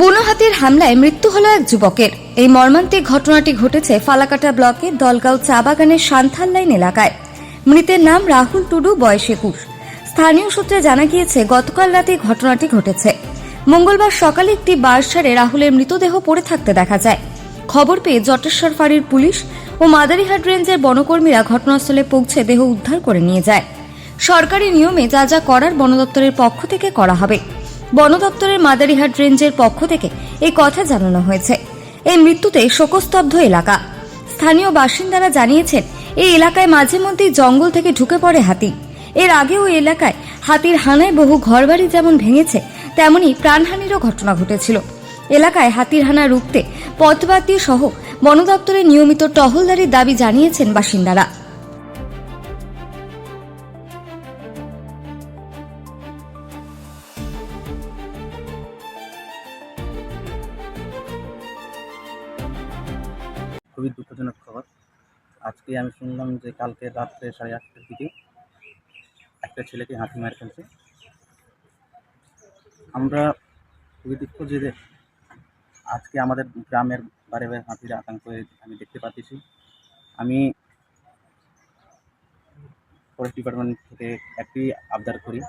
বুনো হাতির হামলায় মৃত্যু হলো এক যুবকের। এই মর্মান্তিক ঘটনাটি ঘটেছে ফালাকাটা ব্লকের দলগাঁও চা বাগানের সান্থাল লাইন এলাকায়। মৃতের নাম রাহুল টুডু, বয়স একুশ। স্থানীয় সূত্রে জানা গিয়েছে, গতকাল রাতে ঘটনাটি ঘটেছে। মঙ্গলবার সকালে একটি বার্সারে রাহুলের মৃতদেহ পড়ে থাকতে দেখা যায়। খবর পেয়ে জটেশ্বর ফাঁড়ির পুলিশ ও মাদারিহাট রেঞ্জের বনকর্মীরা ঘটনাস্থলে পৌঁছে দেহ উদ্ধার করে নিয়ে যায়। সরকারি নিয়মে যা যা করার বন দপ্তরের পক্ষ থেকে করা হবে। বন দপ্তরের মাদারিহাট রেঞ্জের পক্ষ থেকে এই কথা জানানো হয়েছে। এই মৃত্যুতে শোকস্তব্ধ এলাকা। স্থানীয় বাসিন্দারা জানিয়েছেন, এই এলাকায় মাঝে মধ্যেই জঙ্গল থেকে ঢুকে পড়ে হাতি। এর আগেও এলাকায় হাতির হানায় বহু ঘরবাড়ি যেমন ভেঙেছে তেমনি প্রাণহানিরও ঘটনা ঘটেছিল। এলাকায় হাতির হানা রুখতে পথবাতি সহ বন দপ্তরের নিয়মিত টহলদারির দাবি জানিয়েছেন বাসিন্দারা। খুবই দুঃখজনক খবর। আজকে আমি শুনলাম যে কালকে রাত্রে সাড়ে আটটার দিকে একটা ছেলেকে হাতি মার ফেলছে। আমরা খুবই দুঃখ যে আজকে আমাদের গ্রামের বারে বারে হাতির আতঙ্ক আমি দেখতে পাচ্ছি। আমি ফরেস্ট ডিপার্টমেন্ট থেকে একটি আবদার করি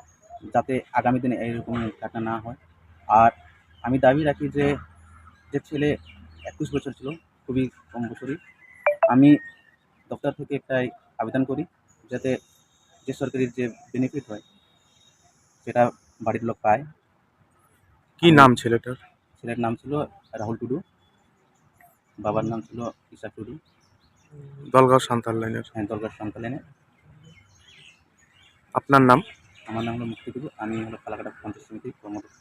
যাতে আগামী দিনে এইরকম ঘটনা না হয়। আর আমি দাবি রাখি যে যে ছেলে একুশ বছর ছিল খুবই কম বছরই। আমি দপ্তর থেকে একটাই আবেদন করি যাতে যে সরকারি যে বেনিফিট হয় সেটা বাড়ির লোক পায়। কি নাম ছেলেটার? ছেলের নাম ছিল রাহুল টুডু। বাবার নাম ছিল ঈশা টুডু। দলগাঁও সান্তাল লাইনের। হ্যাঁ দরকার সন্তানে আপনার নাম? আমার নাম হলো মুক্তি টুডু। আমি হলো ফালাকাটা পঞ্চায়েত সমিতির কর্মদক্ষ